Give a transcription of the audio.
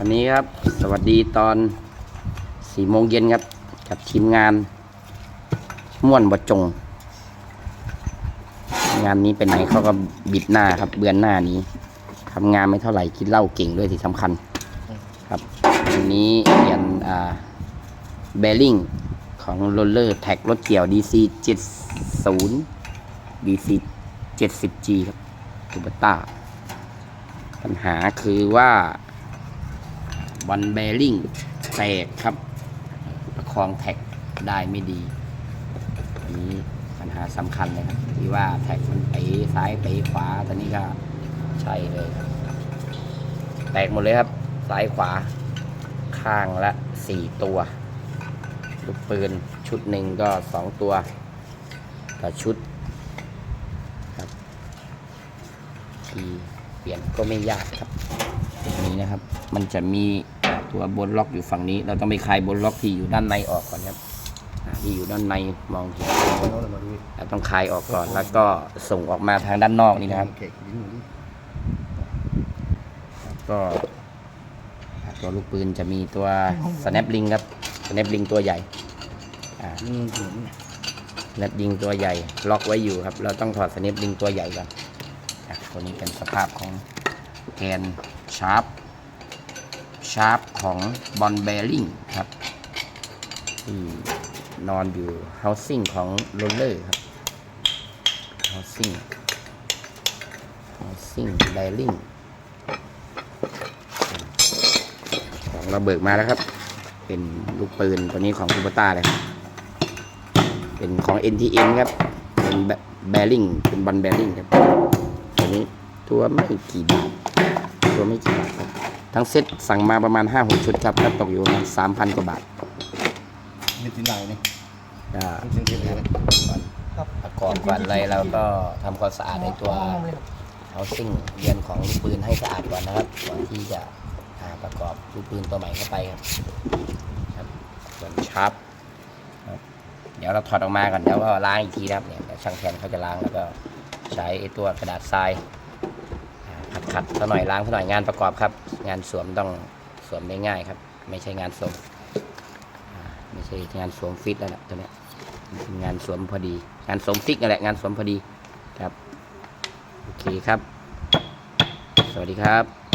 วันนี้ครับสวัสดีตอนสี่โมงเย็นครับ กับทีมงาน ม่วนบดจง งานนี้ไปไหนเขาก็บิดหน้าครับ เบือนหน้านี้ทำงานไม่เท่าไหร่กินเหล้าเก่งด้วยที่สำคัญ ครับวันนี้เปลี่ยนอ่าเบลลิงของโรลเลอร์แท็กรถเกี่ยว DC 70 DC 70G ครับตูบต้าปัญหาคือว่า บอลเบลลิงแตกครับ ประคองแท็กได้ไม่ดีอันนี้ปัญหาสำคัญเลยครับที่ว่าแท็กมันเป๋ซ้ายเป๋ขวาตอนนี้ก็ใช่เลยแตกหมดเลยครับ ซ้ายขวาข้างละสี่ตัวลูกปืนชุดหนึ่งก็สองตัวต่อชุดครับทีเปลี่ยนก็ไม่ยากครับแบบนี้นะครับ มันจะมีตัวบนล็อกอยู่ฝั่งนี้ เราต้องไปคลายบนล็อกที่อยู่ด้านในออกก่อนครับอ่าที่อยู่ด้านในมองเห็นเราต้องคลายออกก่อนแล้วก็ส่งออกมาทางด้านนอกนี่นะครับก็ตัวลูกปืนจะมีตัว snap ring ครับ snap ring ตัวใหญ่อ่า snap ring ตัวใหญ่ ล็อกไว้อยู่ครับ เราต้องถอด snap ring ตัวใหญ่ก่อนอะ ตัวนี้เป็นสภาพของแกนชาร์ปชาร์ปของบอลเบลลิงครับที่นอนอยู่ housing ของโรลเลอร์ครับ housing housing bearing ของเราเบิกมาแล้วครับ เป็นลูกปืนตัวนี้ของคูปต้าเลยครับเป็นของ NTN ครับ เป็นแบริ่งเป็นบอลแบริ่งครับ นี้ ตัวไม่กี่บาทตัวไม่กี่บาทครับทั้งเซ็ตสั่งมาประมาณ5-6ชุดครับก็ตกอยู่ประมาณ3,000 กว่าบาทมีตีนลายนี่ก็ต้องเซ็นเซ็นเลยประกอบก่อนเลยเราก็ทำความสะอาดในตัวเอาซิ่งเรียนของลูกปืนให้สะอาดก่อนนะครับก่อนที่จะอ่าประกอบลูกปืนตัวใหม่เข้าไปครับครับส่วนชาร์ปครับเดี๋ยวเราถอดออกมาก่อนแล้วก็ล้างอีกทีนะครับเนี่ยเดี๋ยวช่างแทนเขาจะล้างแล้วก็ ใช้ไอตัวกระดาษทรายขัดขัดๆสักหน่อยล้างสักหน่อยงานประกอบครับ งานสวมต้องสวมได้ง่ายครับ ไม่ใช่งานสวมไม่ใช่งานสวมฟิตแล้วนะตัวเนี้ยเป็นงานสวมพอดี งานสวมฟิกนั่นแหละงานสวมพอดีครับโอเคครับ สวัสดีครับ